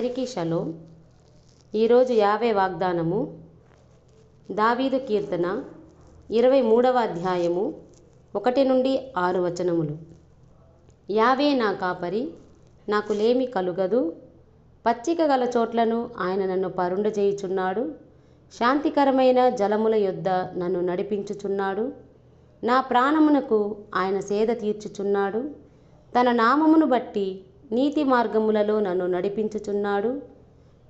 అందరికీ షలో. ఈరోజు యావే వాగ్దానము. దావీదు కీర్తన ఇరవై మూడవ అధ్యాయము ఒకటి నుండి ఆరు వచనములు. యావే నా కాపరి నాకు లేమి కలుగదు. పచ్చిక గల చోట్లను ఆయన నన్ను పరుండజేయుచున్నాడు శాంతికరమైన జలముల యొద్ద నన్ను నడిపించుచున్నాడు. నా ప్రాణమునకు ఆయన సేద తీర్చుచున్నాడు. తన నామమును బట్టి నీతి మార్గములలో నన్ను నడిపించుచున్నాడు.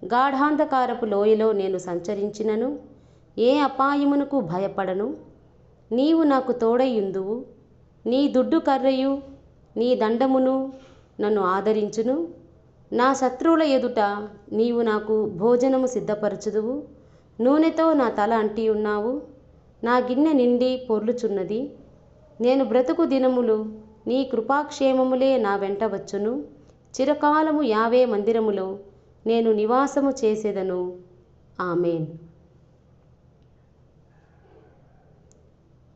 గాఢాంధకారపు లోయలో నేను సంచరించినను. ఏ అపాయమునకు భయపడను? నీవు నాకు తోడయుందువు నీ దుడ్డు కర్రయు నీ దండమును నన్ను ఆదరించును. నా శత్రువుల ఎదుట నీవు నాకు భోజనము సిద్ధపరచుదువు. నూనెతో నా తల అంటి ఉన్నావు. నా గిన్నె నిండి పొర్లుచున్నది. నేను బ్రతుకు దినములు నీ కృపాక్షేమములే నా వెంట వచ్చును. చిరకాలము యావే మందిరములో నేను నివాసము చేసేదను. ఆమెన్.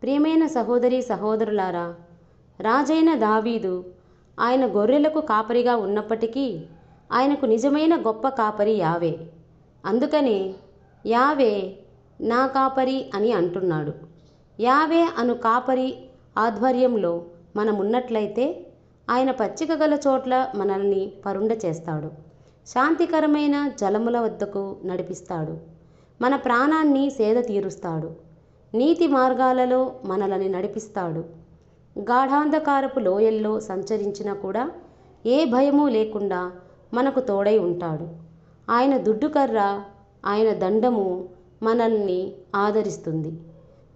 ప్రియమైన సహోదరి సహోదరులారా రాజైన దావీదు ఆయన గొర్రెలకు కాపరిగా ఉన్నప్పటికీ ఆయనకు నిజమైన గొప్ప కాపరి యావే. అందుకనే యావే నా కాపరి అని అంటున్నాడు. యావే అను కాపరి ఆధ్వర్యంలో మనం ఉన్నట్లయితే ఆయన పచ్చిక గల చోట్ల మనల్ని పరుండ చేస్తాడు. శాంతికరమైన జలముల వద్దకు నడిపిస్తాడు. మన ప్రాణాన్ని సేద తీరుస్తాడు. నీతి మార్గాలలో మనల్ని నడిపిస్తాడు. గాఢాంధకారపు లోయల్లో సంచరించినా కూడా ఏ భయము లేకుండా మనకు తోడై ఉంటాడు. ఆయన దుడ్డుకర్ర ఆయన దండము మనల్ని ఆదరిస్తుంది.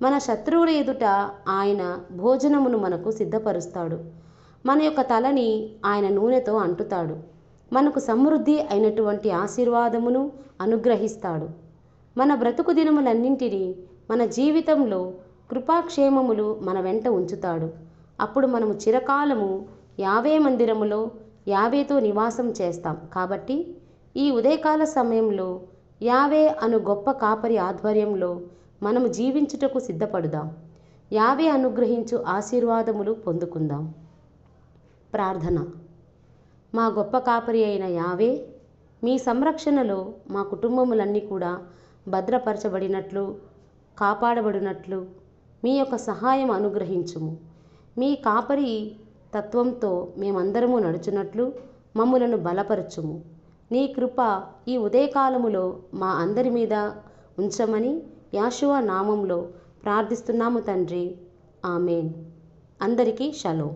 మన శత్రువుల ఎదుట ఆయన భోజనమును మనకు సిద్ధపరుస్తాడు. మన యొక్క తలని ఆయన నూనెతో అంటుతాడు. మనకు సమృద్ధి అయినటువంటి ఆశీర్వాదమును అనుగ్రహిస్తాడు. మన బ్రతుకు దినములన్నింటినీ మన జీవితంలో కృపాక్షేమములు మన వెంట ఉంచుతాడు. అప్పుడు మనము చిరకాలము యావే మందిరములో యావేతో నివాసం చేస్తాం. కాబట్టి ఈ ఉదయకాల సమయంలో యావే అను గొప్ప కాపరి ఆధ్వర్యంలో మనము జీవించుటకు సిద్ధపడుదాం. యావే అనుగ్రహించు ఆశీర్వాదములు పొందుకుందాం. ప్రార్థన. మా గొప్ప కాపరి అయిన యావే మీ సంరక్షణలో మా కుటుంబములన్నీ కూడా భద్రపరచబడినట్లు కాపాడబడినట్లు మీ యొక్క సహాయం అనుగ్రహించుము. మీ కాపరి తత్వంతో మేమందరము నడుచున్నట్లు మమ్ములను బలపరచుము. నీ కృప ఈ ఉదయకాలములో మా అందరి మీద ఉంచమని యాశువ నామంలో ప్రార్థిస్తున్నాము తండ్రి. ఆమెన్. అందరికీ షలో.